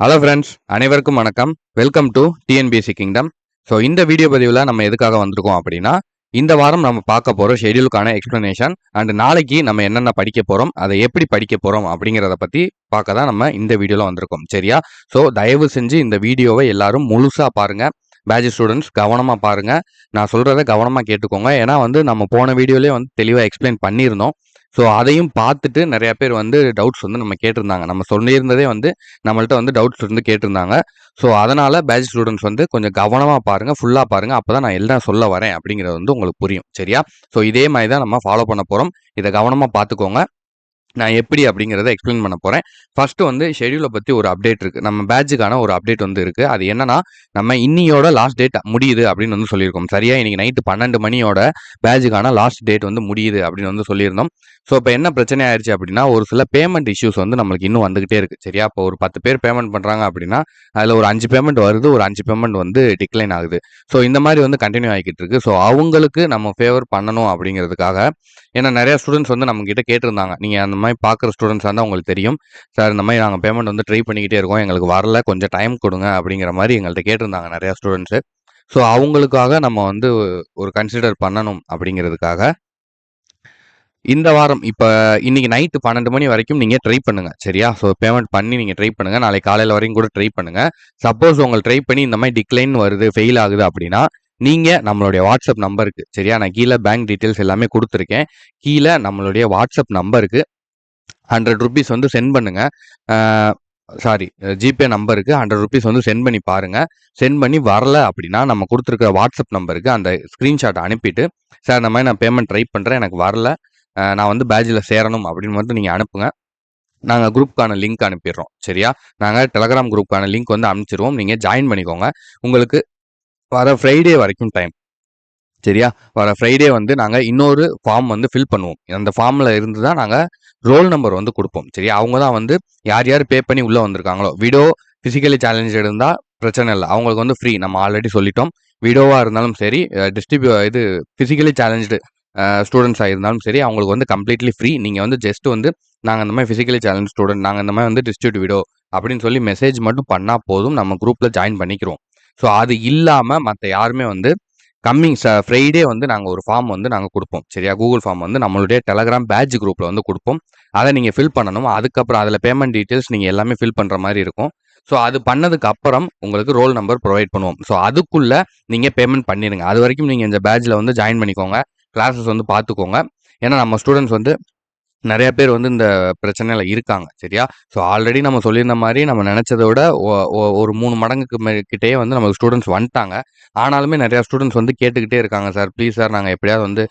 Hello friends அனைவருக்கும் வணக்கம். Welcome to TNPSC kingdom so இந்த வீடியோ பதிவில் நம்ம எதுக்காக வந்திருக்கோம் அப்படின்னா இந்த வாரம் நம்ம பார்க்க போகிற ஷெடியூலுக்கான எக்ஸ்ப்ளனேஷன் அண்ட் நாளைக்கு நம்ம என்னென்ன படிக்க போகிறோம் அதை எப்படி படிக்க போகிறோம் அப்படிங்கிறத பற்றி பார்க்க தான் நம்ம இந்த வீடியோவில் வந்திருக்கோம். சரியா? ஸோ தயவு செஞ்சு இந்த வீடியோவை எல்லாரும் முழுசாக பாருங்கள் பேஜ் ஸ்டூடெண்ட்ஸ் கவனமாக பாருங்கள் நான் சொல்கிறத கவனமாக கேட்டுக்கோங்க. ஏன்னா வந்து நம்ம போன வீடியோலேயே வந்து தெளிவாக எக்ஸ்பிளைன் பண்ணியிருந்தோம். ஸோ அதையும் பார்த்துட்டு நிறைய பேர் வந்து டவுட்ஸ் வந்து நம்ம கேட்டிருந்தாங்க. நம்ம சொல்லியிருந்ததே வந்து நம்மள்ட்ட வந்து டவுட்ஸ் வந்து கேட்டிருந்தாங்க. ஸோ அதனால் பேட்ச் ஸ்டூடெண்ட்ஸ் வந்து கொஞ்சம் கவனமாக பாருங்கள் ஃபுல்லாக பாருங்கள் அப்போ தான் நான் எல்லாம் சொல்ல வரேன் அப்படிங்கிறது வந்து உங்களுக்கு புரியும். சரியா? ஸோ இதே மாதிரி தான் நம்ம ஃபாலோ பண்ண போகிறோம் இதை கவனமாக பார்த்துக்கோங்க. நான் எப்படி அப்படிங்கிறத எக்ஸ்பிளைன் பண்ண போகிறேன் ஃபஸ்ட்டு வந்து ஷெடியூலை பற்றி ஒரு அப்டேட் இருக்குது நம்ம பேட்சுக்கான ஒரு அப்டேட் வந்து இருக்குது அது என்னன்னா நம்ம இன்னியோட லாஸ்ட் டேட் முடியுது அப்படின்னு வந்து சொல்லியிருக்கோம். சரியா? இன்றைக்கி நைட்டு பன்னெண்டு மணியோட பேட்சுக்கான லாஸ்ட் டேட் வந்து முடியுது அப்படின்னு வந்து சொல்லியிருந்தோம். ஸோ இப்போ என்ன பிரச்சனை ஆயிடுச்சு அப்படின்னா ஒரு சில பேமெண்ட் இஷ்யூஸ் வந்து நம்மளுக்கு இன்னும் வந்துகிட்டே இருக்கு. சரியா? இப்போ ஒரு பத்து பேர் பேமெண்ட் பண்ணுறாங்க அப்படின்னா அதில் ஒரு அஞ்சு பேமெண்ட் வருது ஒரு அஞ்சு பேமெண்ட் வந்து டிக்ளைன் ஆகுது. ஸோ இந்த மாதிரி வந்து கண்டினியூ ஆகிக்கிட்டு இருக்கு. ஸோ அவங்களுக்கு நம்ம ஃபேவர் பண்ணணும் அப்படிங்கிறதுக்காக ஏன்னா நிறைய ஸ்டூடெண்ட்ஸ் வந்து நம்ம கிட்ட கேட்டிருந்தாங்க. நீங்கள் அந்த மாதிரி பார்க்குற ஸ்டூடெண்ட்ஸ் வந்து உங்களுக்கு தெரியும். சார் இந்த மாதிரி நாங்கள் பேமெண்ட் வந்து ட்ரை பண்ணிக்கிட்டே இருக்கோம். எங்களுக்கு வரல. கொஞ்சம் டைம் கொடுங்க அப்படிங்கிற மாதிரி எங்கள்கிட்ட கேட்டிருந்தாங்க நிறையா ஸ்டூடெண்ட்ஸு ஸோ அவங்களுக்காக நம்ம வந்து ஒரு கன்சிடர் பண்ணணும் அப்படிங்கிறதுக்காக இந்த வாரம் இப்போ இன்னைக்கு நைட்டு பன்னெண்டு மணி வரைக்கும் நீங்கள் ட்ரை பண்ணுங்க சரியா? ஸோ பேமெண்ட் பண்ணி நீங்கள் ட்ரை பண்ணுங்க. நாளைக்கு காலையில் வரையும் கூட ட்ரை பண்ணுங்க. சப்போஸ் உங்களுக்கு ட்ரை பண்ணி இந்த மாதிரி டிக்ளைன் வருது ஃபெயில் ஆகுது அப்படின்னா நீங்கள் நம்மளுடைய வாட்ஸ்அப் நம்பருக்கு சரியா? நான் கீழே பேங்க் டீட்டெயில்ஸ் எல்லாமே கொடுத்துருக்கேன். கீழே நம்மளுடைய வாட்ஸ்அப் நம்பருக்கு ஹண்ட்ரட் ருபீஸ் வந்து சென்ட் பண்ணுங்க. சாரி ஜிபே நம்பருக்கு ஹண்ட்ரட் ருபீஸ் வந்து சென்ட் பண்ணி பாருங்க. சென்ட் பண்ணி வரல அப்படின்னா நம்ம கொடுத்துருக்க வாட்ஸ்அப் நம்பருக்கு அந்த ஸ்க்ரீன்ஷாட் அனுப்பிட்டு சார் இந்த மாதிரி நான் பேமெண்ட் ட்ரை பண்ணுறேன் எனக்கு வரல. நான் வந்து பேட்சில் சேரணும் அப்படின்னு மட்டும் நீங்கள் அனுப்புங்க. நாங்கள் குரூப்க்கான லிங்க் அனுப்பிடுறோம். சரியா? நாங்கள் டெலகிராம் குரூப்க்கான லிங்க் வந்து அனுப்பிச்சிருவோம். நீங்கள் ஜாயின் பண்ணிக்கோங்க. உங்களுக்கு வர ஃப்ரைடே வரைக்கும் டைம் சரியா? வர ஃப்ரைடே வந்து நாங்கள் இன்னொரு ஃபார்ம் வந்து ஃபில் பண்ணுவோம். அந்த ஃபார்மில் இருந்து தான் நாங்கள் ரோல் நம்பர் வந்து கொடுப்போம். சரியா? அவங்க தான் வந்து யார் யார் பே பண்ணி உள்ளே வந்திருக்காங்களோ. விடோ ஃபிசிக்கலி சேலஞ்ச் இருந்தால் பிரச்சனை இல்லை. அவங்களுக்கு வந்து ஃப்ரீ நம்ம ஆல்ரெடி சொல்லிட்டோம். விடோவாக இருந்தாலும் சரி டிஸ்ட்ரிபியூ இது ஃபிசிக்கலி சேலஞ்சு ஸ்டூடெண்ட்ஸாக இருந்தாலும் சரி அவங்களுக்கு வந்து கம்ப்ளீட்லி ஃப்ரீ நீங்கள் வந்து ஜஸ்ட் வந்து நாங்கள் இந்த மாதிரி ஃபிசிக்கலி சேலஞ்ச் ஸ்டூடெண்ட் நாங்கள் இந்த மாதிரி வந்து டிஸ்ட்ரிபியூட் விடோ அப்படின்னு சொல்லி மெசேஜ் மட்டும் பண்ணால் போதும். நம்ம குரூப்பில் ஜாயின் பண்ணிக்கிறோம். ஸோ அது இல்லாமல் மற்ற யாருமே வந்து கம்மிங் ச ஃப்ரைடே வந்து நாங்கள் ஒரு ஃபார்ம் வந்து நாங்கள் கொடுப்போம். சரியா? கூகுள் ஃபார்ம் வந்து நம்மளுடைய டெலகிராம் பேட்ச் குரூப்பில் வந்து கொடுப்போம். அதை நீங்கள் ஃபில் பண்ணணும். அதுக்கப்புறம் அதில் பேமெண்ட் டீட்டெயில்ஸ் நீங்கள் எல்லாமே ஃபில் பண்ணுற மாதிரி இருக்கும். ஸோ அது பண்ணதுக்கு அப்புறம் உங்களுக்கு ரோல் நம்பர் ப்ரொவைட் பண்ணுவோம். ஸோ அதுக்குள்ளே நீங்கள் பேமெண்ட் பண்ணிடுங்க அது வரைக்கும் நீங்கள் இந்த பேட்சில் வந்து ஜாயின் பண்ணிக்கோங்க. கிளாஸஸ் வந்து பார்த்துக்கோங்க ஏன்னா நம்ம ஸ்டூடெண்ட்ஸ் வந்து நிறைய பேர் வந்து இந்த பிரச்சனையில் இருக்காங்க சரியா? ஸோ ஆல்ரெடி நம்ம சொல்லியிருந்த மாதிரி நம்ம நினச்சதை விட ஒரு மூணு மடங்குக்கு மே கிட்டேயே வந்து நமக்கு ஸ்டூடெண்ட்ஸ் வந்துட்டாங்க. ஆனாலுமே நிறையா ஸ்டூடெண்ட்ஸ் வந்து கேட்டுக்கிட்டே இருக்காங்க சார் ப்ளீஸ் சார் நாங்கள் எப்படியாவது வந்து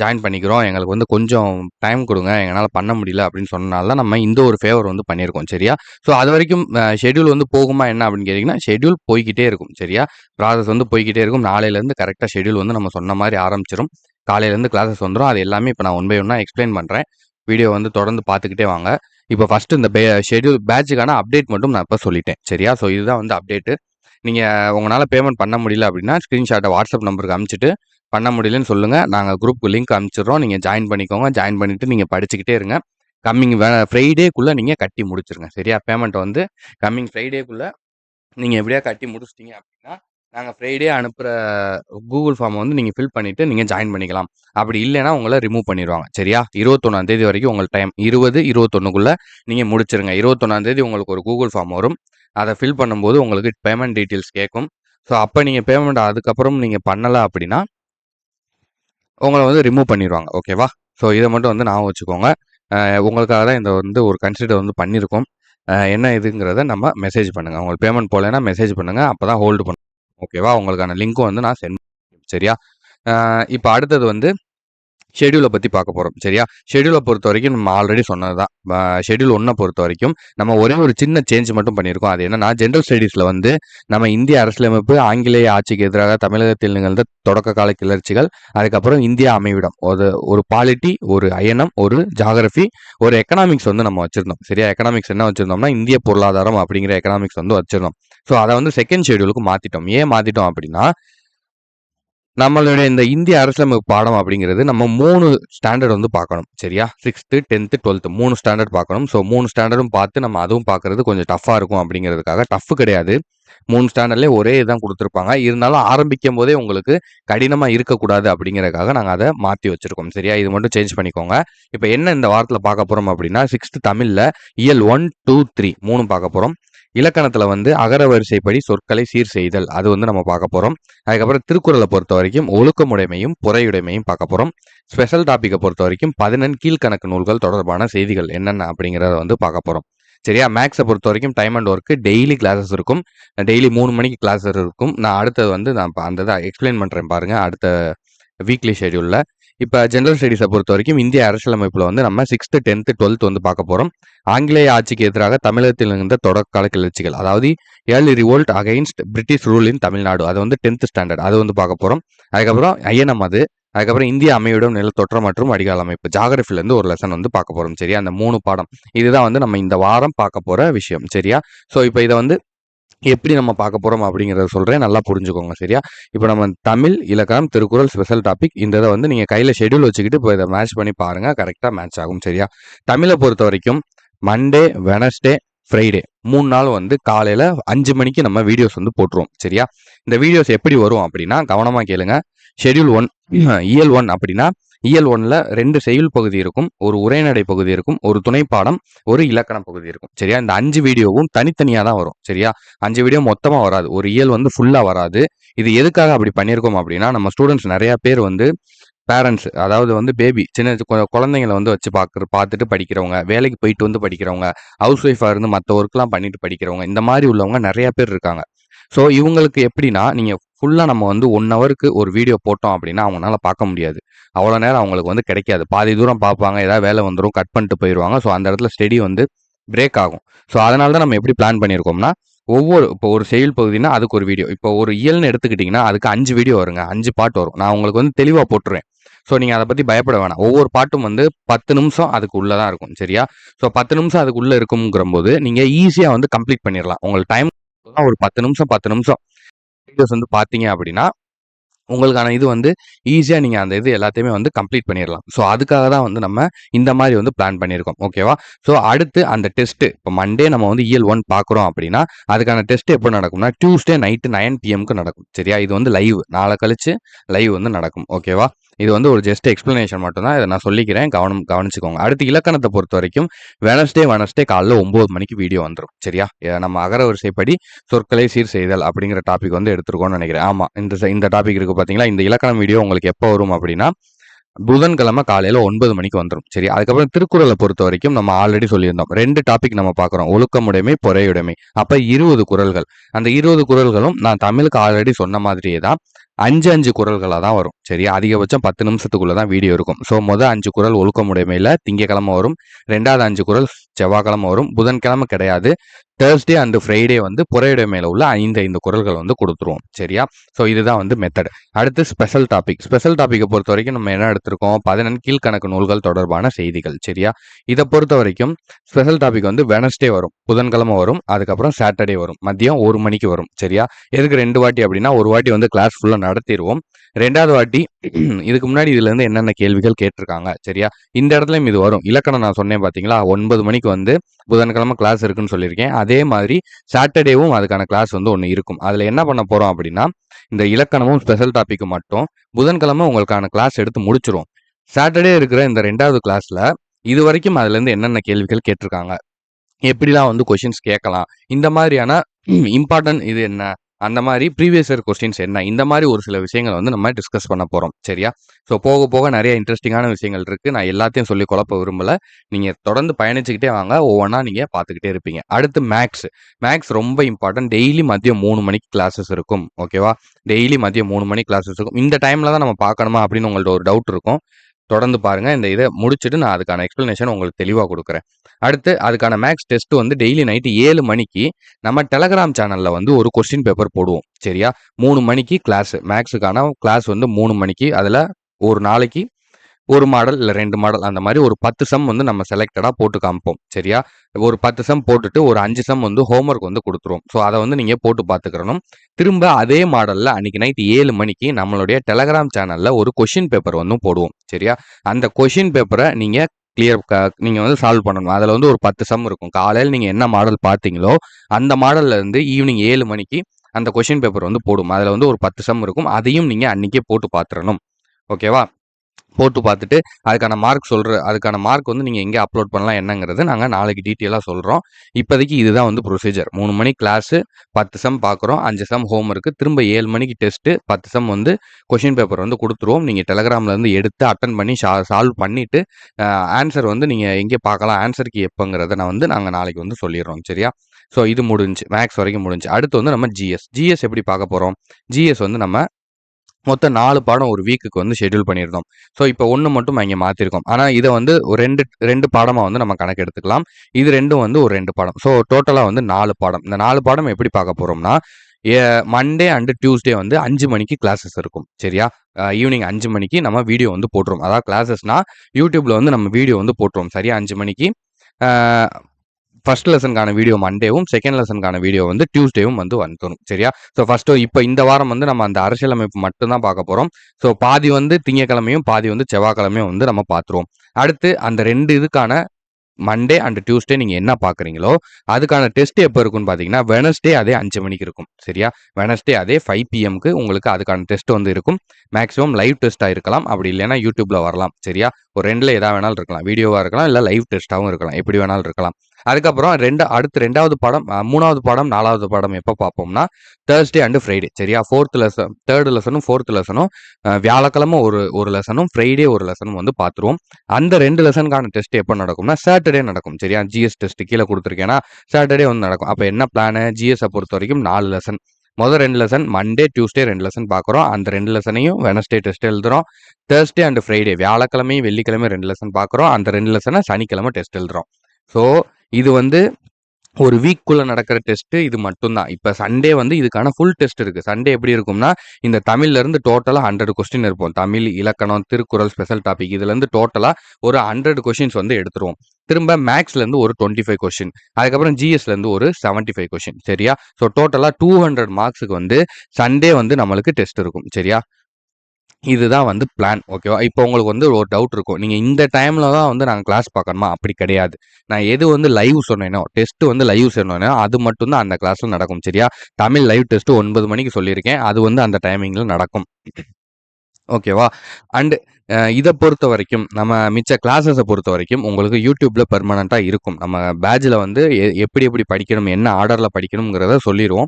ஜாயின் பண்ணிக்கிறோம். எங்களுக்கு வந்து கொஞ்சம் டைம் கொடுங்க. எங்களால் பண்ண முடியல. அப்படின்னு சொன்னனால தான் நம்ம இந்த ஒரு ஃபேவர் வந்து பண்ணியிருக்கோம் சரியா? ஸோ அது வரைக்கும் ஷெட்யூல் வந்து போகுமா என்ன அப்படின்னு கேட்டிங்கன்னா ஷெட்யூல் போய்கிட்டே இருக்கும் சரியா? ப்ராசஸ் வந்து போய்கிட்டே இருக்கும். நாளையிலேருந்து கரெக்டாக ஷெட்யூல் வந்து நம்ம சொன்ன மாதிரி ஆரம்பிச்சிடும் காலையிலேருந்து கிளாஸஸ் வந்துடும் அது எல்லாமே இப்போ நான் ஒன் பை ஒன்னாக எக்ஸ்பிளைன் பண்ணுறேன் வீடியோ வந்து தொடர்ந்து பார்த்துக்கிட்டே வாங்க. இப்போ ஃபஸ்ட்டு இந்த பே ஷெட்யூல் பேட்சுக்கான அப்டேட் மட்டும் நான் இப்போ சொல்லிட்டேன். சரியா? ஸோ இதுதான் வந்து அப்டேட்டு நீங்கள் உங்களால் பேமெண்ட் பண்ண முடியல அப்படின்னா ஸ்க்ரீன்ஷாட்டை வாட்ஸ்அப் நம்பருக்கு அனுப்பிச்சிட்டு பண்ண முடியலன்னு சொல்லுங்கள் நாங்கள் குரூப்புக்கு லிங்க் அனுப்பிச்சிடுறோம் நீங்கள் ஜாயின் பண்ணிக்கோங்க. ஜாயின் பண்ணிவிட்டு நீங்கள் படிச்சுக்கிட்டே இருங்க. கம்மிங் ஃப்ரைடேக்குள்ளே நீங்கள் கட்டி முடிச்சிருங்க. சரியா? பேமெண்ட் வந்து கம்மிங் ஃப்ரைடேக்குள்ளே நீங்கள் எப்படியா கட்டி முடிச்சிட்டிங்க அப்படின்னா நாங்கள் ஃப்ரைடே அனுப்புகிற கூகுள் ஃபார்மை வந்து நீங்கள் ஃபில் பண்ணிவிட்டு நீங்கள் ஜாயின் பண்ணிக்கலாம். அப்படி இல்லைன்னா உங்களை ரிமூவ் பண்ணிடுவாங்க. சரியா? இருபத்தொன்னாம் தேதி வரைக்கும் உங்கள் டைம் இருபது இருபத்தொன்னுக்குள்ளே நீங்கள் முடிச்சிருங்க. இருபத்தொன்னாம் தேதி உங்களுக்கு ஒரு கூகுள் ஃபார்ம் வரும். அதை ஃபில் பண்ணும்போது உங்களுக்கு பேமெண்ட் டீட்டெயில்ஸ் கேட்கும். ஸோ அப்போ நீங்கள் பேமெண்ட் அதுக்கப்புறம் நீங்கள் பண்ணலை அப்படின்னா உங்களை வந்து ரிமூவ் பண்ணிடுவாங்க. ஓகேவா ஸோ இதை மட்டும் வந்து ஞாபகம் வச்சுக்கோங்க. உங்களுக்காக தான் இந்த வந்து ஒரு கன்சிடர் வந்து பண்ணியிருக்கோம். என்ன இதுங்கிறத நம்ம மெசேஜ் பண்ணுங்கள் உங்களுக்கு பேமெண்ட் போகலைன்னா மெசேஜ் பண்ணுங்கள் அப்போ தான் ஹோல்டு பண்ணும் ஓகேவா உங்களுக்கான லிங்க்கும் வந்து நான் சென்ட் சரியா? இப்போ அடுத்தது வந்து ஷெடியூலை பற்றி பார்க்க போகிறோம் சரியா? ஷெடியூலை பொறுத்த வரைக்கும் நம்ம ஆல்ரெடி சொன்னது தான் ஷெடியூல் ஒன்றை பொறுத்த வரைக்கும் நம்ம ஒரே ஒரு சின்ன சேஞ்ச் மட்டும் பண்ணியிருக்கோம். அது என்னன்னா ஜென்ரல் ஸ்டடீஸில் வந்து நம்ம இந்திய அரசியலமைப்பு ஆங்கிலேய ஆட்சிக்கு எதிராக தமிழகத்தில் நிகழ்ந்த தொடக்க கால கிளர்ச்சிகள் அதுக்கப்புறம் இந்தியா அமைவிடம். ஒரு ஒரு பாலிட்டி ஒரு அயனம் ஒரு ஜாகிரபி ஒரு எக்கனாமிக்ஸ் வந்து நம்ம வச்சிருந்தோம். சரியா? எக்கனாமிக்ஸ் என்ன வச்சிருந்தோம்னா இந்திய பொருளாதாரம் அப்படிங்கிற எக்கனாமிக்ஸ் வந்து வச்சிருந்தோம். ஸோ அதை வந்து செகண்ட் ஷெடியூலுக்கு மாற்றிட்டோம் ஏன் மாற்றிட்டோம் அப்படின்னா நம்மளுடைய இந்த இந்திய அரசியலமைப்பு பாடம் அப்படிங்கிறது நம்ம மூணு ஸ்டாண்டர்ட் வந்து பார்க்கணும். சரியா? சிக்ஸ்த்து டென்த்து டுவெல்த்து மூணு ஸ்டாண்டர்ட் பார்க்கணும். ஸோ மூணு ஸ்டாண்டர்டும் பார்த்து நம்ம அதுவும் பார்க்கறது கொஞ்சம் டஃப்பாக இருக்கும் அப்படிங்கிறதுக்காக டஃப் கிடையாது. மூணு ஸ்டாண்டர்ட்லேயே ஒரே இதான் கொடுத்துருப்பாங்க. இருந்தாலும் ஆரம்பிக்கும் போதே உங்களுக்கு கடினமாக இருக்கக்கூடாது அப்படிங்கிறதுக்காக நாங்கள் அதை மாற்றி வச்சுருக்கோம். சரியா? இது மட்டும் சேஞ்ச் பண்ணிக்கோங்க. இப்போ என்ன இந்த வாரத்தில் பார்க்க போகிறோம் அப்படின்னா சிக்ஸ்த்து தமிழில் இயல் ஒன் டூ த்ரீ மூணு பார்க்க போகிறோம் இலக்கணத்தில் வந்து அகர வரிசைப்படி சொற்களை சீர் செய்தல். அது வந்து நம்ம பார்க்க போகிறோம் அதுக்கப்புறம் திருக்குறளை பொறுத்த வரைக்கும் ஒழுக்கமுடைமையும் புறையுடைமையும் பார்க்க போகிறோம் ஸ்பெஷல் டாப்பிக்கை பொறுத்த வரைக்கும் பதினெண் கீழ்கணக்கு நூல்கள் தொடர்பான செய்திகள் என்னென்ன அப்படிங்கிறத வந்து பார்க்க போகிறோம் சரியா? மேக்ஸை பொறுத்த வரைக்கும் time and work daily classes இருக்கும். டெய்லி மூணு மணிக்கு கிளாஸஸ் இருக்கும். நான் அடுத்தது வந்து நான் அந்த இதை எக்ஸ்பிளைன் பண்ணுறேன் பாருங்கள் அடுத்த வீக்லி ஷெடியூலில் இப்போ ஜென்ரல் ஸ்டடீஸை பொறுத்த வரைக்கும் இந்திய அரசியலமைப்பில் வந்து நம்ம சிக்ஸ்த்து டென்த்து டுவெல்த் வந்து பார்க்க போகிறோம் ஆங்கிலேய ஆட்சிக்கு எதிராக தமிழகத்தில் இருந்த தொடக்கால கிளர்ச்சிகள் அதாவது early revolt against British rule in Tamil Nadu அது வந்து டென்த் ஸ்டாண்டர்ட் அது வந்து பார்க்க போகிறோம் அதுக்கப்புறம் ஐஎன்எம் அது அதுக்கப்புறம் இந்திய அமைவிடம் நிலத்தொற்றம் மற்றும் வடிகால் அமைப்பு ஜாகிரபிலேருந்து ஒரு லெசன் வந்து பார்க்க போகிறோம் சரியா? அந்த மூணு பாடம். இதுதான் வந்து நம்ம இந்த வாரம் பார்க்க போகிற விஷயம் சரியா? ஸோ இப்போ இதை வந்து எப்படி நம்ம பார்க்க போகிறோம் அப்படிங்கிறத சொல்கிறேன் நல்லா புரிஞ்சுக்கோங்க சரியா? இப்போ நம்ம தமிழ் இலக்கணம் திருக்குறள் ஸ்பெஷல் டாபிக் இந்த இதை வந்து நீங்கள் கையில் ஷெடியூல் வச்சுக்கிட்டு இப்போ இதை மேட்ச் பண்ணி பாருங்கள் கரெக்டாக மேட்ச் ஆகும் சரியா? தமிழை பொறுத்த வரைக்கும் மண்டே வெனஸ்டே ஃப்ரைடே மூணு நாள் வந்து காலையில் அஞ்சு மணிக்கு நம்ம வீடியோஸ் வந்து போட்டுருவோம் சரியா? இந்த வீடியோஸ் எப்படி வரும் அப்படின்னா கவனமாக கேளுங்க. ஷெடியூல் ஒன் இயல் ஒன் அப்படின்னா இயல் ஒன்ல ரெண்டு செய்யுள் பகுதி இருக்கும் ஒரு உரைநடை பகுதி இருக்கும் ஒரு துணைப்பாடம் ஒரு இலக்கண பகுதி இருக்கும். சரியா? இந்த அஞ்சு வீடியோவும் தனித்தனியாக தான் வரும். சரியா? அஞ்சு வீடியோ மொத்தமாக வராது. ஒரு இயல் வந்து ஃபுல்லாக வராது. இது எதுக்காக அப்படி பண்ணியிருக்கோம் அப்படின்னா நம்ம ஸ்டூடெண்ட்ஸ் நிறைய பேர் வந்து பேரண்ட்ஸ் அதாவது வந்து பேபி சின்ன குழந்தைங்களை வந்து வச்சு பார்க்குற பார்த்துட்டு படிக்கிறவங்க வேலைக்கு போயிட்டு வந்து படிக்கிறவங்க ஹவுஸ் ஒய்ஃபாக இருந்து மற்ற ஒர்க்லாம் பண்ணிட்டு படிக்கிறவங்க இந்த மாதிரி உள்ளவங்க நிறைய பேர் இருக்காங்க. ஸோ இவங்களுக்கு எப்படின்னா நீங்கள் ஃபுல்லாக நம்ம வந்து ஒன் ஹவருக்கு ஒரு வீடியோ போட்டோம் அப்படின்னா அவங்களால பார்க்க முடியாது. அவ்வளோ நேரம் அவங்களுக்கு வந்து கிடைக்காது. பாதி தூரம் பார்ப்பாங்க ஏதாவது வேலை வந்துடும் கட் பண்ணிட்டு போயிடுவாங்க ஸோ அந்த இடத்துல ஸ்டெடி வந்து பிரேக் ஆகும். ஸோ அதனால தான் நம்ம எப்படி பிளான் பண்ணியிருக்கோம்னா ஒவ்வொரு இப்போ ஒரு செயல் பகுதினா அதுக்கு ஒரு வீடியோ இப்போ ஒரு இயல்னு எடுத்துக்கிட்டிங்கன்னா அதுக்கு அஞ்சு வீடியோ வருங்க. அஞ்சு பாட்டு வரும். நான் உங்களுக்கு வந்து தெளிவாக போட்டுருவேன். ஸோ நீங்கள் அதை பற்றி பயப்பட வேணாம். ஒவ்வொரு பாட்டும் வந்து பத்து நிமிஷம் அதுக்கு உள்ளே தான் இருக்கும். சரியா? ஸோ பத்து நிமிஷம் அதுக்கு உள்ளே இருக்குங்கிற போது நீங்கள் ஈஸியாக வந்து கம்ப்ளீட் பண்ணிடலாம் உங்களுக்கு டைம் ஒரு பத்து நிமிஷம் பத்து நிமிஷம். வீடியோஸ் வந்து பார்த்தீங்க அப்படின்னா உங்களுக்கான இது வந்து ஈஸியாக நீங்கள் அந்த இது எல்லாத்தையுமே வந்து கம்ப்ளீட் பண்ணிடலாம். ஸோ அதுக்காக தான் வந்து நம்ம இந்த மாதிரி வந்து பிளான் பண்ணியிருக்கோம். ஓகேவா ஸோ அடுத்து அந்த டெஸ்ட்டு இப்போ மண்டே நம்ம வந்து இஎல் ஒன் பார்க்குறோம் அப்படின்னா அதுக்கான டெஸ்ட் எப்போ நடக்கும்னா டியூஸ்டே நைட்டு நைன் பிஎம்க்கு நடக்கும். சரியா? இது வந்து லைவ் நாளை கழிச்சு லைவ் வந்து நடக்கும். ஓகேவா இது வந்து ஒரு ஜஸ்ட் எக்ஸ்ப்ளனேஷன் மட்டும்தான். இதை நான் சொல்லிக்கிறேன். கவனம் கவனிச்சுக்கோங்க. அடுத்து இலக்கணத்தை பொறுத்த வரைக்கும் வெனஸ்டே வெனஸ்டே காலைல ஒம்பது மணிக்கு வீடியோ வந்துடும் சரியா? நம்ம அகர வரிசைப்படி சொற்களை சீர் செய்தல் அப்படிங்கிற டாபிக் வந்து எடுத்துருக்கோம்னு நினைக்கிறேன். ஆமாம் இந்த இந்த டாபிக் இருக்கு பார்த்தீங்களா இந்த இலக்கணம் வீடியோ உங்களுக்கு எப்போ வரும் அப்படின்னா புதன்கிழமை காலையில ஒன்பது மணிக்கு வந்துடும் சரி அதுக்கப்புறம் திருக்குறளை பொறுத்த வரைக்கும் நம்ம ஆல்ரெடி சொல்லியிருந்தோம். ரெண்டு டாபிக் நம்ம பார்க்குறோம். ஒழுக்கமுடைமை பொறையுடைமை. அப்ப இருபது குறள்கள். அந்த இருபது குறள்களும் நான் தமிழுக்கு ஆல்ரெடி சொன்ன மாதிரியே தான் அஞ்சு அஞ்சு குறள்களாக தான் வரும். சரியா? அதிகபட்சம் பத்து நிமிஷத்துக்குள்ள தான் வீடியோ இருக்கும். ஸோ மொதல் அஞ்சு குறள் ஒழுக்கமுடைமையில் திங்கக்கிழமை வரும். ரெண்டாவது அஞ்சு குரல் செவ்வாய்க்கிழமை வரும். புதன்கிழமை கிடையாது. தேர்ஸ்டே அண்ட் ஃப்ரைடே வந்து புறையுடைமையில் உள்ள ஐந்து ஐந்து குரல்கள் வந்து கொடுத்துருவோம். சரியா? ஸோ இதுதான் வந்து மெத்தட் அடுத்து ஸ்பெஷல் டாபிக் ஸ்பெஷல் டாப்பிக்கை பொறுத்த வரைக்கும் நம்ம என்ன எடுத்திருக்கோம்? பதினெண் கீழ்கணக்கு நூல்கள் தொடர்பான செய்திகள். சரியா? இதை பொறுத்த வரைக்கும் ஸ்பெஷல் டாபிக் வந்து வெனஸ்டே வரும். புதன்கிழமை வரும். அதுக்கப்புறம் சாட்டர்டே வரும். மதியம் ஒரு மணிக்கு வரும். சரியா? எதுக்கு ரெண்டு வாட்டி அப்படின்னா ஒரு வாட்டி வந்து கிளாஸ் ஃபுல்லாக நடத்திடுவோம் ரெண்டாவது வாட்டி இதுக்கு முன்னாடி இதுல இருந்து என்னென்ன கேள்விகள் கேட்டிருக்காங்க? சரியா? இந்த இடத்துலயும் இது வரும். இலக்கணம் நான் சொன்னேன் பாத்தீங்களா? ஒன்பது மணிக்கு வந்து புதன்கிழமை கிளாஸ் இருக்குன்னு சொல்லியிருக்கேன். அதே மாதிரி சாட்டர்டேவும் அதுக்கான கிளாஸ் வந்து ஒன்று இருக்கும். அதில் என்ன பண்ண போகிறோம் அப்படின்னா இந்த இலக்கணமும் ஸ்பெஷல் டாப்பிக்கும் மட்டும் புதன்கிழமை உங்களுக்கான கிளாஸ் எடுத்து முடிச்சிரும் சாட்டர்டே இருக்கிற இந்த ரெண்டாவது கிளாஸில் இது வரைக்கும் அதுலேருந்து என்னென்ன கேள்விகள் கேட்டிருக்காங்க? எப்படிலாம் வந்து கொஷின்ஸ் கேட்கலாம்? இந்த மாதிரியான இம்பார்ட்டன்ட் இது என்ன? அந்த மாதிரி ப்ரீவியஸ் இயர் கொஸ்டின்ஸ் என்ன? இந்த மாதிரி ஒரு சில விஷயங்கள் வந்து நம்ம டிஸ்கஸ் பண்ண போகிறோம் சரியா? ஸோ போக போக நிறைய இன்ட்ரெஸ்டிங்கான விஷயங்கள் இருக்கு. நான் எல்லாத்தையும் சொல்லி குழப்ப விரும்பல. நீங்கள் தொடர்ந்து பயணிச்சுக்கிட்டே வாங்க. ஒவ்வொன்றா நீங்கள் பார்த்துக்கிட்டே இருப்பீங்க. அடுத்து மேக்ஸ் மேக்ஸ் ரொம்ப இம்பார்ட்டன்ட் டெய்லி மதியம் மூணு மணிக்கு கிளாஸஸ் இருக்கும். ஓகேவா டெய்லி மதியம் மூணு மணிக்கு கிளாஸஸ் இருக்கும். இந்த டைமில் தான் நம்ம பார்க்கணுமா அப்படின்னு உங்கள்ட்ட ஒரு டவுட் இருக்கும். தொடர்ந்து பாருங்க. இந்த இதை முடிச்சுட்டு நான் அதுக்கான எக்ஸ்பிளனேஷன் உங்களுக்கு தெளிவாக கொடுக்குறேன். அடுத்து அதுக்கான மேக்ஸ் டெஸ்ட் வந்து டெய்லி நைட்டு ஏழு மணிக்கு நம்ம டெலகிராம் சேனல்ல வந்து ஒரு கொஸ்டின் பேப்பர் போடுவோம். சரியா? மூணு மணிக்கு கிளாஸ் மேக்ஸுக்கான கிளாஸ் வந்து மூணு மணிக்கு அதில் ஒரு நாளைக்கு ஒரு மாடல் இல்லை ரெண்டு மாடல் அந்த மாதிரி ஒரு பத்து சம் வந்து நம்ம செலக்டடாக போட்டு காமிப்போம் சரியா? ஒரு பத்து சம் போட்டுட்டு ஒரு அஞ்சு சம் வந்து ஹோம்ஒர்க் வந்து கொடுத்துருவோம் ஸோ அதை வந்து நீங்கள் போட்டு பார்த்துக்கிறணும். திரும்ப அதே மாடலில் அன்னைக்கு நைட் ஏழு மணிக்கு நம்மளுடைய டெலகிராம் சேனலில் ஒரு கொஷின் பேப்பர் வந்து போடுவோம் சரியா? அந்த கொஷின் பேப்பரை நீங்கள் கிளியர் நீங்கள் வந்து சால்வ் பண்ணணும். அதில் வந்து ஒரு பத்து சம் இருக்கும். காலையில் நீங்கள் என்ன மாடல் பார்த்தீங்களோ அந்த மாடல்ல இருந்து ஈவினிங் ஏழு மணிக்கு அந்த கொஷின் பேப்பர் வந்து போடும். அதில் வந்து ஒரு பத்து சம் இருக்கும். அதையும் நீங்கள் அன்றைக்கே போட்டு பார்த்துடணும் ஓகேவா போட்டு பார்த்துட்டு அதுக்கான மார்க் சொல்கிற அதுக்கான மார்க் வந்து நீங்கள் எங்கே அப்லோட் பண்ணலாம் என்னங்கிறது நாங்கள் நாளைக்கு டீட்டெயிலாக சொல்கிறோம் இப்போதைக்கு இதுதான் வந்து ப்ரொசீஜர் மூணு மணி கிளாஸு பத்து சம் பார்க்குறோம் அஞ்சு சம் ஹோம் ஒர்க்கு திரும்ப ஏழு மணிக்கு டெஸ்ட்டு பத்து சம் வந்து கொஷின் பேப்பர் வந்து கொடுத்துருவோம். நீங்கள் டெலகிராம்லேருந்து எடுத்து அட்டன் பண்ணி சா சால்வ் பண்ணிவிட்டு ஆன்சர் வந்து நீங்கள் எங்கே பார்க்கலாம் ஆன்சருக்கு எப்போங்கிறத நான் வந்து நாங்கள் நாளைக்கு வந்து சொல்லிடுறோம் சரியா? ஸோ இது முடிஞ்சு மேக்ஸ் வரைக்கும் முடிஞ்சு. அடுத்து வந்து நம்ம ஜிஎஸ் ஜிஎஸ் எப்படி பார்க்க போகிறோம் ஜிஎஸ் வந்து நம்ம மொத்தம் நாலு பாடம் ஒரு வீக்குக்கு வந்து ஷெட்யூல் பண்ணியிருந்தோம். ஸோ இப்போ ஒன்று மட்டும் இங்கே மாற்றிருக்கோம் ஆனால் இதை வந்து ஒரு ரெண்டு ரெண்டு பாடமாக வந்து நம்ம கணக்கு எடுத்துக்கலாம். இது ரெண்டும் வந்து ஒரு ரெண்டு பாடம். ஸோ டோட்டலாக வந்து நாலு பாடம். இந்த நாலு பாடம் எப்படி பார்க்க போகிறோம்னா மண்டே அண்டு டியூஸ்டே வந்து அஞ்சு மணிக்கு கிளாஸஸ் இருக்கும். சரியா? ஈவினிங் அஞ்சு மணிக்கு நம்ம வீடியோ வந்து போட்டுருவோம். அதாவது கிளாஸஸ்னால் யூடியூப்பில் வந்து நம்ம வீடியோ வந்து போட்டுருவோம். சரியா? அஞ்சு மணிக்கு. ஃபர்ஸ்ட் லெசனுக்கான வீடியோ மண்டேவும் செகண்ட் லெசனுக்கான வீடியோ வந்து டியூஸ்டேவும் வந்து வந்துடும் சரியா? ஸோ ஃபஸ்ட்டு இப்போ இந்த வாரம் வந்து நம்ம அந்த அரசியலமைப்பு மட்டும்தான் பார்க்க போகிறோம் ஸோ பாதி வந்து திங்கக்கிழமையும் பாதி வந்து செவ்வாய்க்கிழமையும் வந்து நம்ம பார்த்துருவோம். அடுத்து அந்த ரெண்டு இதுக்கான மண்டே அண்ட் டியூஸ்டே நீங்கள் என்ன பார்க்குறீங்களோ அதுக்கான டெஸ்ட் எப்போ இருக்குன்னு பார்த்தீங்கன்னா வெனஸ்டே அதே அஞ்சு மணிக்கு இருக்கும் சரியா? வெனஸ்டே அதே ஃபைவ் பிஎம்க்கு உங்களுக்கு அதுக்கான டெஸ்ட் வந்து இருக்கும். மேக்ஸிமம் லைவ் டெஸ்ட்டாக இருக்கலாம் அப்படி இல்லைன்னா யூடியூப்பில் வரலாம் சரியா? ஒரு ரெண்டில் எதாவது வேணாலும் இருக்கலாம் வீடியோவாக இருக்கலாம் இல்லை லைவ் டெஸ்ட்டாகவும் இருக்கலாம் எப்படி வேணாலும் இருக்கலாம். அதுக்கப்புறம் ரெண்டு அடுத்து ரெண்டாவது படம் மூணாவது படம் நாலாவது படம் எப்போ பார்ப்போம்னா தேர்ஸ்டே அண்டு ஃப்ரைடே சரியா? ஃபோர்த் லெசன் தேர்ட் லெசனும் ஃபோர்த் லெசனும் வியாழக்கிழமை ஒரு ஒரு லெசனும் ஃப்ரைடே ஒரு லெசனும் வந்து பார்த்துருவோம். அந்த ரெண்டு லெசனுக்கான டெஸ்ட் எப்போ நடக்கும்னா சாட்டர்டே நடக்கும் சரியா? ஜிஎஸ் டெஸ்ட் கீழே கொடுத்துருக்கேன்னா சாட்டர்டே வந்து நடக்கும். அப்போ என்ன பிளானு ஜிஎஸை பொறுத்த வரைக்கும் நாலு லெசன் முதல் ரெண்டு லெசன் மண்டே டியூஸ்டே ரெண்டு லெசன் பார்க்குறோம். அந்த ரெண்டு லெசனையும் வெனஸ்டே டெஸ்ட் எழுதுறோம். தேர்ஸ்டே அண்ட் ஃப்ரைடே வியாழக்கிழமையும் வெள்ளிக்கிழமையும் ரெண்டு லெசன் பார்க்குறோம். அந்த ரெண்டு லெசனை சனிக்கிழமை டெஸ்ட் எழுதுறோம். ஸோ இது வந்து ஒரு வீக்குள்ளே நடக்கிற டெஸ்ட்டு இது மட்டும்தான். இப்போ சண்டே வந்து இதுக்கான ஃபுல் டெஸ்ட் இருக்குது சண்டே எப்படி இருக்கும்னா இந்த தமிழ்லேருந்து டோட்டலாக ஹண்ட்ரட் கொஸ்டின் இருப்போம் தமிழ் இலக்கணம் திருக்குறள் ஸ்பெஷல் டாபிக் இதுலேருந்து டோட்டலாக ஒரு ஹண்ட்ரட் கொஸ்டின்ஸ் வந்து எடுத்துருவோம். திரும்ப மேக்ஸ்லேருந்து ஒரு டுவெண்ட்டி ஃபைவ் கொஸ்டின் அதுக்கப்புறம் ஜிஎஸ்லேருந்து ஒரு செவன்ட்டி ஃபைவ் கொஸ்டின் சரியா ஸோ டோட்டலாக டூ ஹண்ட்ரட் மார்க்ஸுக்கு வந்து சண்டே வந்து நம்மளுக்கு டெஸ்ட் இருக்கும். சரியா? இதுதான் வந்து பிளான் ஓகேவா இப்போ உங்களுக்கு வந்து ஒரு டவுட் இருக்கும். நீங்கள் இந்த டைமில் தான் வந்து நாங்கள் கிளாஸ் பார்க்கணுமா? அப்படி கிடையாது. நான் எது வந்து லைவ் சொன்னேனோ டெஸ்ட் வந்து லைவ் சொன்னேனோ அது மட்டும்தான் அந்த கிளாஸில் நடக்கும் சரியா? தமிழ் லைவ் டெஸ்ட் ஒன்பது மணிக்கு சொல்லியிருக்கேன். அது வந்து அந்த டைமிங்கில் நடக்கும். ஓகேவா அண்டு இதை பொறுத்த வரைக்கும் நம்ம மிச்ச கிளாஸஸை பொறுத்த வரைக்கும் உங்களுக்கு யூடியூப்பில் பெர்மனண்ட்டாக இருக்கும். நம்ம பேட்சில் வந்து எ- எப்படி எப்படி படிக்கணும் என்ன ஆர்டரில் படிக்கணுங்கிறத சொல்லிடுவோம்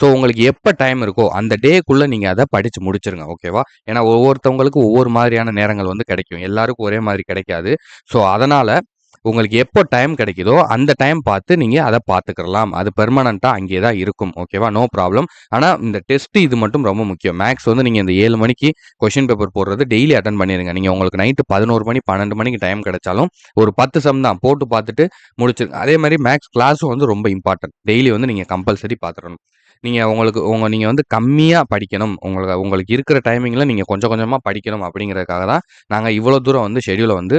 ஸோ உங்களுக்கு எப்போ டைம் இருக்கோ அந்த டேக்குள்ளே நீங்கள் அதை படித்து முடிச்சிருங்க ஓகேவா ஏன்னா ஒவ்வொருத்தவங்களுக்கு ஒவ்வொரு மாதிரியான நேரங்கள் வந்து கிடைக்கும். எல்லாருக்கும் ஒரே மாதிரி கிடைக்காது. ஸோ அதனால் உங்களுக்கு எப்போ டைம் கிடைக்குதோ அந்த டைம் பார்த்து நீங்கள் அதை பார்த்துக்கலாம் அது பெர்மனண்ட்டாக அங்கே தான் இருக்கும் ஓகேவா நோ ப்ராப்ளம் ஆனால் இந்த டெஸ்ட் இது மட்டும் ரொம்ப முக்கியம். மேக்ஸ் வந்து நீங்கள் இந்த ஏழு மணிக்கு கொஷின் பேப்பர் போடுறது டெய்லி அட்டன் பண்ணிடுங்க நீங்கள் உங்களுக்கு நைட்டு பதினோரு மணி பன்னெண்டு மணிக்கு டைம் கிடைச்சாலும் ஒரு பத்து சம் தான் போட்டு பார்த்துட்டு முடிச்சிருங்க அதே மாதிரி மேக்ஸ் கிளாஸும் வந்து ரொம்ப இம்பார்ட்டன்ட் டெய்லி வந்து நீங்கள் கம்பல்சரி பார்த்துடணும் நீங்கள் உங்களுக்கு உங்கள் நீங்கள் வந்து கம்மியாக படிக்கணும். உங்களுக்கு உங்களுக்கு இருக்கிற டைமிங்கில் நீங்கள் கொஞ்சம் கொஞ்சமாக படிக்கணும் அப்படிங்கிறதுக்காக தான் நாங்கள் இவ்வளோ தூரம் வந்து ஷெடியூலை வந்து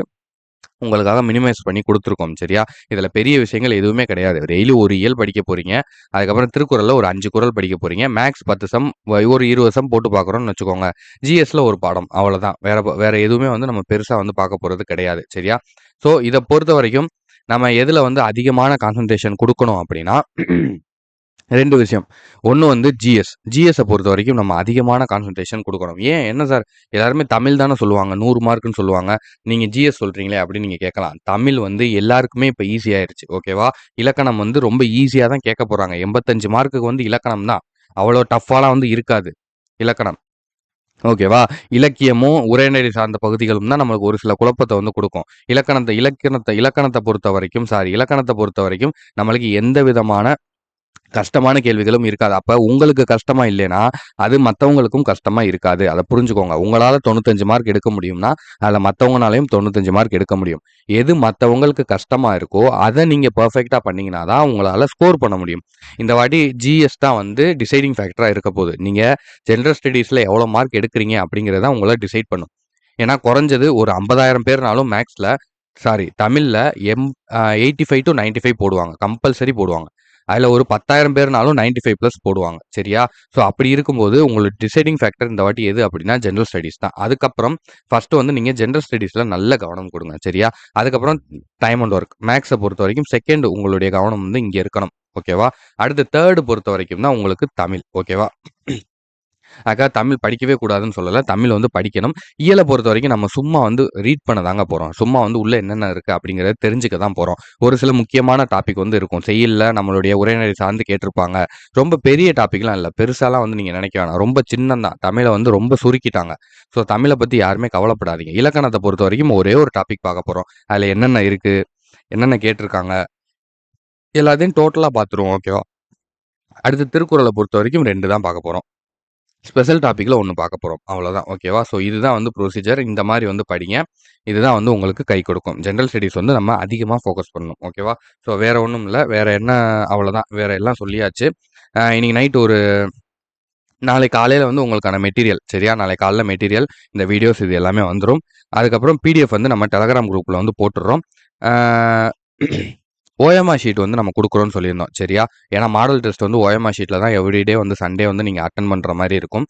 உங்களுக்காக மினிமைஸ் பண்ணி கொடுத்துருக்கோம் சரியா? இதில் பெரிய விஷயங்கள் எதுவுமே கிடையாது. டெய்லி ஒரு இயல் படிக்க போகிறீங்க அதுக்கப்புறம் திருக்குறளில் ஒரு அஞ்சு குறள் படிக்க போகிறீங்க மேக்ஸ் பத்து சம் ஒரு இருபது சம் போட்டு பார்க்குறோம்னு வச்சுக்கோங்க. ஜிஎஸ்ல ஒரு பாடம் அவ்வளோதான் வேற வேறு வேற எதுவுமே வந்து நம்ம பெருசாக வந்து பார்க்க போகிறது கிடையாது சரியா? ஸோ இதை பொறுத்த வரைக்கும் நம்ம எதில் வந்து அதிகமான கான்சன்ட்ரேஷன் கொடுக்கணும் அப்படின்னா ரெண்டு விஷயம். ஒன்று வந்து ஜிஎஸ் ஜிஎஸை பொறுத்த வரைக்கும் நம்ம அதிகமான கான்சன்ட்ரேஷன் கொடுக்கணும். ஏன்? என்ன சார் எல்லாருமே தமிழ் தானே சொல்லுவாங்க. நூறு மார்க்குன்னு சொல்லுவாங்க. நீங்கள் ஜிஎஸ் சொல்கிறீங்களே அப்படின்னு நீங்கள் கேட்கலாம். தமிழ் வந்து எல்லாருக்குமே இப்போ ஈஸியாயிருச்சு ஓகேவா இலக்கணம் வந்து ரொம்ப ஈஸியாக தான் கேட்க போகிறாங்க எண்பத்தஞ்சு மார்க்குக்கு வந்து இலக்கணம் தான். அவ்வளோ டஃப்பாலாம் வந்து இருக்காது. இலக்கணம். ஓகேவா இலக்கியமும் உரைநடை சார்ந்த பகுதிகளும் தான் நம்மளுக்கு ஒரு சில குழப்பத்தை வந்து கொடுக்கும். இலக்கணத்தை இலக்கணத்தை இலக்கணத்தை பொறுத்த வரைக்கும் சாரி இலக்கணத்தை பொறுத்த வரைக்கும் நம்மளுக்கு எந்த விதமான கஷ்டமான கேள்விகளும் இருக்காது. அப்போ உங்களுக்கு கஷ்டமா இல்லைன்னா அது மற்றவங்களுக்கும் கஷ்டமா இருக்காது. அதை புரிஞ்சுக்கோங்க. உங்களால் தொண்ணூத்தஞ்சு மார்க் எடுக்க முடியும்னா அதில் மற்றவங்களாலையும் தொண்ணூத்தஞ்சு மார்க் எடுக்க முடியும். எது மற்றவங்களுக்கு கஷ்டமா இருக்கோ அதை நீங்கள் பர்ஃபெக்டாக பண்ணீங்கன்னா தான் உங்களால் ஸ்கோர் பண்ண முடியும். இந்த வாட்டி ஜிஎஸ் தான் வந்து டிசைடிங் ஃபேக்டராக இருக்க போகுது. நீங்கள் ஜென்ரல் ஸ்டடீஸில் எவ்வளோ மார்க் எடுக்கிறீங்க அப்படிங்கிறத உங்களை டிசைட் பண்ணும். ஏன்னா குறைஞ்சது ஒரு 50,000 பேர்னாலும் மேக்ஸில் சாரி தமிழில் M eighty five to ninety five போடுவாங்க. கம்பல்சரி போடுவாங்க. அதில் ஒரு 10,000 பேர்னாலும் நைன்டி ஃபைவ் ப்ளஸ் போடுவாங்க. சரியா? ஸோ அப்படி இருக்கும்போது உங்களுக்கு டிசைடிங் ஃபேக்டர் இந்த வாட்டி எது அப்படின்னா ஜென்ரல் ஸ்டடீஸ் தான். அதுக்கப்புறம் ஃபஸ்ட்டு வந்து நீங்கள் ஜென்ரல் ஸ்டடீஸில் நல்ல கவனம் கொடுங்க சரியா? அதுக்கப்புறம் டைம் அண்ட் ஒர்க். பொறுத்த வரைக்கும் செகண்ட் உங்களுடைய கவனம் வந்து இங்கே இருக்கணும். ஓகேவா? அடுத்து தேர்டு பொறுத்த வரைக்கும் தான் உங்களுக்கு தமிழ். ஓகேவா? அதுக்காக தமிழ் படிக்கவே கூடாதுன்னு சொல்லலை தமிழ் வந்து படிக்கணும். ஈழ பொறுத்த வரைக்கும் நம்ம சும்மா வந்து ரீட் பண்ண தாங்க போகிறோம் சும்மா வந்து உள்ளே என்னென்ன இருக்குது அப்படிங்கிறத தெரிஞ்சுக்க தான் போகிறோம் ஒரு சில முக்கியமான டாபிக் வந்து இருக்கும். செய்யுள்ல நம்மளுடைய உரைநடை சார்ந்து கேட்டிருப்பாங்க. ரொம்ப பெரிய டாபிக்லாம் இல்லை பெருசாலாம் வந்து நீங்கள் நினைக்க வேணாம். ரொம்ப சின்னம் தான். தமிழை வந்து ரொம்ப சுருக்கிட்டாங்க. ஸோ தமிழை பற்றி யாருமே கவலைப்படாதீங்க. இலக்கணத்தை பொறுத்த வரைக்கும் ஒரே ஒரு டாபிக் பார்க்க போகிறோம் அதில் என்னென்ன இருக்குது என்னென்ன கேட்டிருக்காங்க? எல்லாத்தையும் டோட்டலாக பார்த்துருவோம். ஓகேவா? அடுத்து திருக்குறளை பொறுத்த வரைக்கும் ரெண்டு தான் பார்க்க போகிறோம் ஸ்பெஷல் டாப்பிக்கில் ஒன்று பார்க்க போகிறோம் அவ்வளோதான். ஓகேவா? ஸோ இதுதான் வந்து ப்ரொசீஜர். இந்த மாதிரி வந்து படிங்க. இதுதான் வந்து உங்களுக்கு கை கொடுக்கும். ஜென்ரல் ஸ்டடீஸ் வந்து நம்ம அதிகமாக ஃபோக்கஸ் பண்ணணும். ஓகேவா? ஸோ வேறு ஒன்றும் இல்லை வேறு என்ன அவ்வளோதான். வேறு எல்லாம் சொல்லியாச்சு. இன்றைக்கி நைட் ஒரு நாளைக்கு காலையில் வந்து உங்களுக்கான மெட்டீரியல் சரியா? நாளைக்கு காலையில் மெட்டீரியல், இந்த வீடியோஸ் இது எல்லாமே வந்துடும் அதுக்கப்புறம் பிடிஎஃப் வந்து நம்ம டெலகிராம் குரூப்பில் வந்து போட்டுடுறோம். ஓஎம்ஆர் ஷீட் வந்து நம்ம கொடுக்குறோம்னு சொல்லியிருந்தோம். சரியா? ஏன்னா மாடல் டெஸ்ட் வந்து ஓஎம்ஆர் ஷீட்டில் தான் எவ்ரிடே வந்து சண்டே வந்து நீங்கள் அட்டன் பண்ணுற மாதிரி இருக்கும்.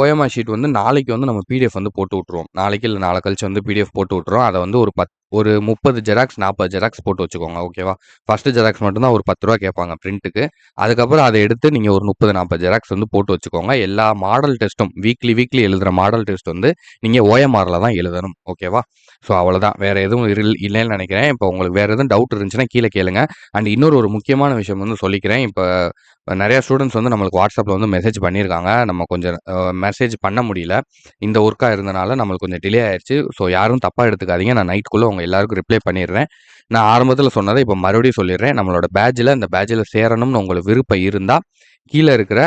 ஓஎம்ஆர் ஷீட் வந்து நாளைக்கு வந்து நம்ம பிடிஎஃப் வந்து போட்டு விட்ருவோம் நாளைக்கு இல்லை நாளை கழிச்சு வந்து பிடிஎஃப் போட்டு விட்ருவோம் அதை வந்து ஒரு பத் ஒரு 30 ஜெராக்ஸ், 40 ஜெராக்ஸ் போட்டு வச்சுக்கோங்க. ஓகேவா? ஃபர்ஸ்ட்டு ஜெராக்ஸ் மட்டும்தான் ஒரு பத்து ரூபா கேட்பாங்க பிரிண்ட்டுக்கு. அதுக்கப்புறம் அதை எடுத்து நீங்கள் ஒரு 30, 40 ஜெராக்ஸ் வந்து போட்டு வச்சுக்கோங்க. எல்லா மாடல் டெஸ்ட்டும் வீக்லி வீக்லி எழுதுகிற மாடல் டெஸ்ட் வந்து நீங்கள் ஓஎம்ஆரில் தான் எழுதணும். ஓகேவா? ஸோ அவ்வளோதான். வேறு எதுவும் இரில் இல்லைன்னு நினைக்கிறேன் இப்போ உங்களுக்கு வேறு எதுவும் டவுட் இருந்துச்சுன்னா கீழே கேளுங்க. அண்ட் இன்னொரு ஒரு முக்கியமான விஷயம் வந்து சொல்லிக்கிறேன். இப்போ நிறையா ஸ்டூடண்ட்ஸ் வந்து நம்மளுக்கு வாட்ஸ்அப்பில் வந்து மெசேஜ் பண்ணியிருக்காங்க. நம்ம கொஞ்சம் மெசேஜ் பண்ண முடியல. இந்த ஒர்க்காக இருந்தனால நம்மளுக்கு கொஞ்சம் டிலே ஆயிடுச்சு ஸோ யாரும் தப்பாக எடுத்துக்காதீங்க. நான் நைட்க்குள்ள எல்லாருக்கும் ரிப்ளை பண்ணிடுறேன். நான் ஆரம்பத்தில் சொன்னதை இப்போ மறுபடியும் சொல்லிடுறேன். நம்மளோட பேட்சில் இந்த பேட்சில் சேரணும்னு உங்களுக்கு விருப்பம் இருந்தால் கீழே இருக்கிற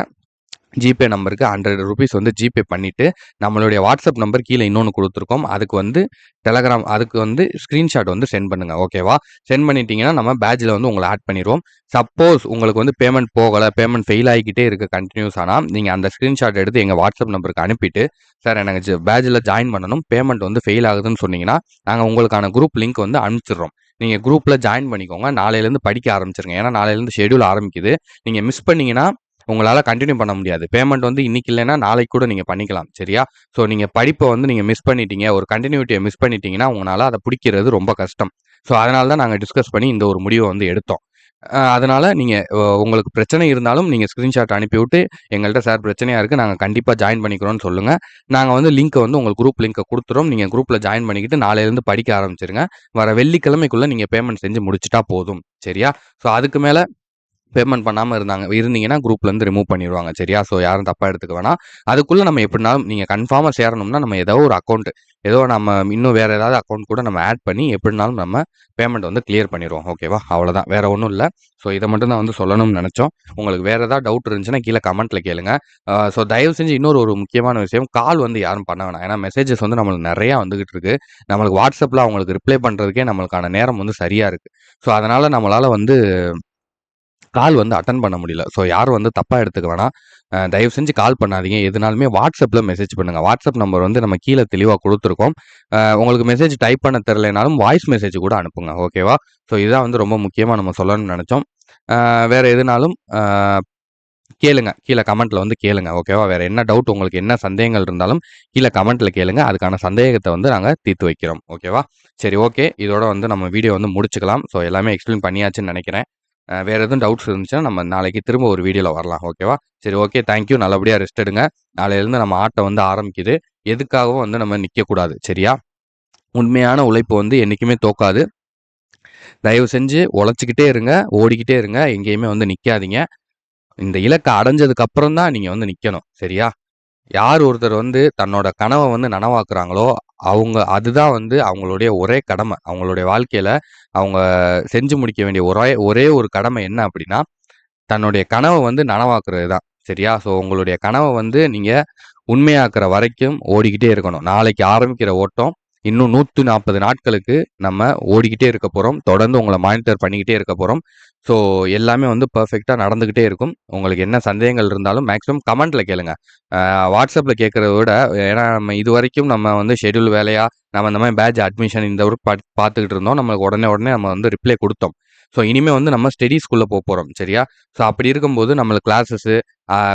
ஜிபே நம்பருக்கு ஹண்ட்ரட் ருபீஸ் வந்து ஜிபே பண்ணிவிட்டு நம்மளுடைய வாட்ஸ்அப் நம்பர் கீழே இன்னொன்று கொடுத்துருக்கோம் அதுக்கு வந்து டெலகிராம் அதுக்கு வந்து ஸ்க்ரீன்ஷாட் வந்து சென்ட் பண்ணுங்கள் ஓகேவா? சென்ட் பண்ணிட்டீங்கன்னா, நம்ம பேட்ஜ்ல வந்து உங்களை ஆட் பண்ணிடுவோம் சப்போஸ் உங்களுக்கு வந்து பேமெண்ட் போகலை பேமெண்ட் ஃபெயில் ஆகிக்கிட்டே இருக்குது கண்டினியூஸ் ஆனால் நீங்கள் அந்த ஸ்க்ரீன்ஷாட் எடுத்து எங்கள் வாட்ஸ்அப் நம்பருக்கு அனுப்பிட்டு, சார் எனக்கு ஜ ஜாயின் பண்ணணும். பேமெண்ட் வந்து ஃபெயில் ஆகுதுன்னு சொன்னீங்கன்னா, நாங்கள் உங்களுக்கான குரூப் லிங்க் வந்து அனுப்பிச்சிடுறோம். நீங்கள் குரூப்பில் ஜாயின் பண்ணிக்கோங்க. நாளையிலேருந்து படிக்க ஆரம்பிச்சிருங்க ஏன்னா நாளையிலேருந்து ஷெட்யூல் ஆரம்பிக்குது. நீங்கள் மிஸ் பண்ணீங்கன்னா, உங்களால் கண்டினியூ பண்ண முடியாது. பேமெண்ட் வந்து இன்னைக்கு இல்லைன்னா, நாளைக்கு கூட நீங்கள் பண்ணிக்கலாம். சரியா? ஸோ நீங்கள் படிப்பை வந்து நீங்கள் மிஸ் பண்ணிட்டீங்க. ஒரு கண்டினியூட்டியை மிஸ் பண்ணிட்டீங்கன்னா, உங்களால் அதை பிடிக்கிறது ரொம்ப கஷ்டம். ஸோ அதனால தான் நாங்கள் டிஸ்கஸ் பண்ணி இந்த ஒரு முடிவை வந்து எடுத்தோம். அதனால் அதனால உங்களுக்கு பிரச்சனை இருந்தாலும் நீங்கள் ஸ்க்ரீன்ஷாட் அனுப்பிவிட்டு, எங்கள்கிட்ட சார் பிரச்சனையாக இருக்குது நாங்கள் கண்டிப்பாக ஜாயின் பண்ணிக்கிறோம்னு சொல்லுங்கள் நாங்கள் வந்து லிங்க்கை வந்து உங்களுக்கு குரூப் லிங்க்கை குடுத்துறோம். நீங்கள் குரூப்பில் ஜாயின் பண்ணிக்கிட்டு நாளையிலேருந்து படிக்க ஆரம்பிச்சிருங்க வர வெள்ளிக்கிழமைக்குள்ளே நீங்கள் பேமெண்ட் செஞ்சு முடிச்சுட்டா போதும். சரியா? ஸோ அதுக்கு மேலே பேமெண்ட் பண்ணாமல் இருந்தாங்க இருந்தீங்கன்னா, குரூப்லேருந்து ரிமூவ் பண்ணிடுவாங்க சரியா? ஸோ யாரும் தப்பாக எடுத்துக்க வேணாம். அதுக்குள்ளே நம்ம எப்படினாலும் நீங்கள் கன்ஃபார்மாக சேரணும்னா, நம்ம ஏதோ ஒரு அக்கௌண்ட் ஏதோ நம்ம இன்னும் வேறு ஏதாவது அக்கௌண்ட் கூட நம்ம ஆட் பண்ணி எப்படினாலும் நம்ம பேமெண்ட் வந்து கிளியர் பண்ணிடுவோம் ஓகேவா? அவ்வளோதான். வேறு ஒன்றும் இல்லை ஸோ இதை மட்டும் தான் வந்து சொல்லணும்னு நினச்சோம் உங்களுக்கு வேறு ஏதாவது டவுட் இருந்துச்சுன்னா, கீழே கமெண்ட்டில் கேளுங்க. ஸோ தயவு செஞ்சு இன்னொரு ஒரு முக்கியமான விஷயம், கால் வந்து யாரும் பண்ண வேணாம். ஏன்னா மெசேஜஸ் வந்து நம்மளுக்கு நிறையா வந்துகிட்டு இருக்கு. நம்மளுக்கு வாட்ஸ்அப்பில் அவங்களுக்கு ரிப்ளை பண்ணுறதுக்கே நம்மளுக்கான நேரம் வந்து சரியாக இருக்குது ஸோ அதனால் நம்மளால் வந்து கால் வந்து அட்டன் பண்ண முடியல. ஸோ யாரும் வந்து தப்பாக எடுத்துக்க வேணாம். தயவு செஞ்சு கால் பண்ணாதீங்க. எதுனாலுமே வாட்ஸ்அப்பில் மெசேஜ் பண்ணுங்கள் வாட்ஸ்அப் நம்பர் வந்து நம்ம கீழே தெளிவாக கொடுத்துருக்கோம் உங்களுக்கு மெசேஜ் டைப் பண்ண தெரிலனாலும் வாய்ஸ் மெசேஜ் கூட அனுப்புங்க. ஓகேவா? ஸோ இதுதான் வந்து ரொம்ப முக்கியமாக நம்ம சொல்லணும்னு நினச்சோம் வேறு எதுனாலும் கேளுங்க. கீழே கமெண்ட்ல வந்து கேளுங்க. ஓகேவா? வேற என்ன டவுட் உங்களுக்கு என்ன சந்தேகங்கள் இருந்தாலும் கீழே கமெண்ட்ல கேளுங்க. அதுக்கான சந்தேகத்தை வந்து நாங்க தீர்த்து வைக்கிறோம். ஓகேவா? சரி ஓகே. இதோட வந்து நம்ம வீடியோ வந்து முடிச்சுக்கலாம். ஸோ எல்லாமே எக்ஸ்பிளைன் பண்ணியாச்சுன்னு நினைக்கிறேன் வேறு எதுவும் டவுட்ஸ் இருந்துச்சுன்னா, நம்ம நாளைக்கு திரும்ப ஒரு வீடியோவில் வரலாம். ஓகேவா? சரி ஓகே. Thank you. ரெஸ்ட் எடுங்க. நாளையிலேருந்து நம்ம ஆட்டம் வந்து ஆரம்பிக்குது. எதுக்காகவும் வந்து நம்ம நிற்கக்கூடாது சரியா? உண்மையான உழைப்பு வந்து என்றைக்குமே தோக்காது. தயவு செஞ்சு உழைச்சிக்கிட்டே இருங்க. ஓடிக்கிட்டே இருங்க. எங்கேயுமே வந்து நிற்காதீங்க இந்த இலக்கை அடைஞ்சதுக்கு அப்புறம் தான் நீங்கள் வந்து நிற்கணும் சரியா? யார் ஒருத்தர் வந்து தன்னோட கனவை வந்து நனவாக்குறாங்களோ, அவங்க அதுதான் வந்து அவங்களுடைய ஒரே கடமை. அவங்களுடைய வாழ்க்கையில அவங்க செஞ்சு முடிக்க வேண்டிய ஒரே ஒரே ஒரு கடமை என்ன அப்படின்னா, தன்னுடைய கனவை வந்து நனவாக்குறது தான். சரியா? ஸோ உங்களுடைய கனவை வந்து நீங்க உண்மையாக்குற வரைக்கும் ஓடிக்கிட்டே இருக்கணும். நாளைக்கு ஆரம்பிக்கிற ஓட்டம் இன்னும் 140 நாட்களுக்கு நம்ம ஓடிக்கிட்டே இருக்க போகிறோம் தொடர்ந்து உங்களை மானிட்டர் பண்ணிக்கிட்டே இருக்க போகிறோம் ஸோ எல்லாமே வந்து பர்ஃபெக்டாக நடந்துக்கிட்டே இருக்கும். உங்களுக்கு என்ன சந்தேகங்கள் இருந்தாலும் மேக்ஸிமம் கமெண்ட்டில் கேளுங்க. வாட்ஸ்அப்பில் கேட்குறத விட ஏன்னா நம்ம இது வரைக்கும் நம்ம வந்து ஷெட்யூல் வேலையாக நம்ம இந்த மாதிரி பேட்ச் அட்மிஷன் இந்த ஒரு பாத் பார்த்துக்கிட்டு இருந்தோம். நம்மளுக்கு உடனே உடனே நம்ம வந்து ரிப்ளை கொடுத்தோம் ஸோ இனிமேல் வந்து நம்ம ஸ்டடீஸ்குள்ளே போகிறோம் சரியா? ஸோ அப்படி இருக்கும்போது நம்மளுக்கு கிளாஸஸு,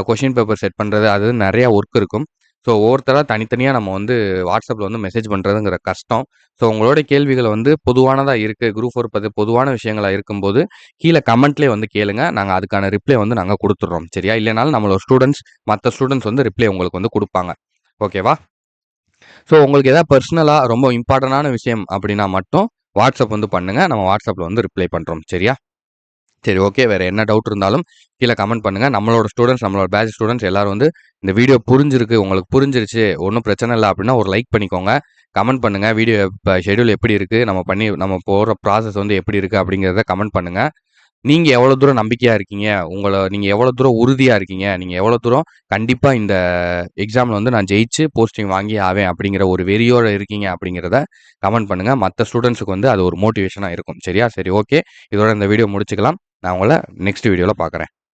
கொஷின் பேப்பர் செட் பண்ணுறது அது நிறையா ஒர்க் இருக்கும். ஸோ ஒவ்வொருத்தராக தனித்தனியாக நம்ம வந்து வாட்ஸ்அப்பில் வந்து மெசேஜ் பண்ணுறதுங்கிற கஷ்டம். ஸோ உங்களோட கேள்விகள் வந்து பொதுவானதாக இருக்குது குரூப் 4 பத்தி பொதுவான விஷயங்களாக இருக்கும்போது, கீழே கமெண்ட்லேயே வந்து கேளுங்க. நாங்கள் அதுக்கான ரிப்ளை வந்து நாங்கள் கொடுத்துட்றோம் சரியா? இல்லைனாலும் நம்மளோட ஸ்டூடெண்ட்ஸ் மற்ற ஸ்டூடெண்ட்ஸ் வந்து ரிப்ளை உங்களுக்கு வந்து கொடுப்பாங்க ஓகேவா? ஸோ உங்களுக்கு எதாவது பர்சனலாக ரொம்ப இம்பார்ட்டண்டான விஷயம் அப்படின்னா மட்டும் வாட்ஸ்அப் வந்து பண்ணுங்கள் நம்ம வாட்ஸ்அப்பில் வந்து ரிப்ளை பண்ணுறோம் சரியா? சரி ஓகே. வேறு என்ன டவுட் இருந்தாலும் கீழே கமெண்ட் பண்ணுங்கள் நம்மளோட ஸ்டூடண்ட்ஸ், நம்மளோட பேட்ச் ஸ்டூடண்ட்ஸ் எல்லோரும் வந்து இந்த வீடியோ புரிஞ்சிருக்கு, உங்களுக்கு புரிஞ்சிருச்சு, ஒன்றும் பிரச்சனை இல்லை அப்படின்னா ஒரு லைக் பண்ணிக்கோங்க. கமெண்ட் பண்ணுங்கள் வீடியோ இப்போ ஷெட்யூல் எப்படி இருக்குது நம்ம பண்ணி நம்ம போகிற ப்ராசஸ் வந்து எப்படி இருக்குது அப்படிங்கிறத கமெண்ட் பண்ணுங்கள் நீங்கள் எவ்வளோ தூரம் நம்பிக்கையாக இருக்கீங்க? உங்களை நீங்கள் எவ்வளோ தூரம் உறுதியாக இருக்கீங்க? நீங்கள் எவ்வளோ தூரம் கண்டிப்பாக இந்த எக்ஸாமில் வந்து நான் ஜெயிச்சு போஸ்டிங் வாங்கி ஆவேன் அப்படிங்கிற ஒரு வெறியோடு இருக்கீங்க அப்படிங்கிறத கமெண்ட் பண்ணுங்கள் மற்ற ஸ்டூடெண்ட்ஸுக்கு வந்து அது ஒரு மோட்டிவேஷனாக இருக்கும். சரியா? சரி ஓகே. இதோட இந்த வீடியோ முடிச்சுக்கலாம். நான் உங்களை நெக்ஸ்ட் வீடியோவில் பார்க்குறேன்.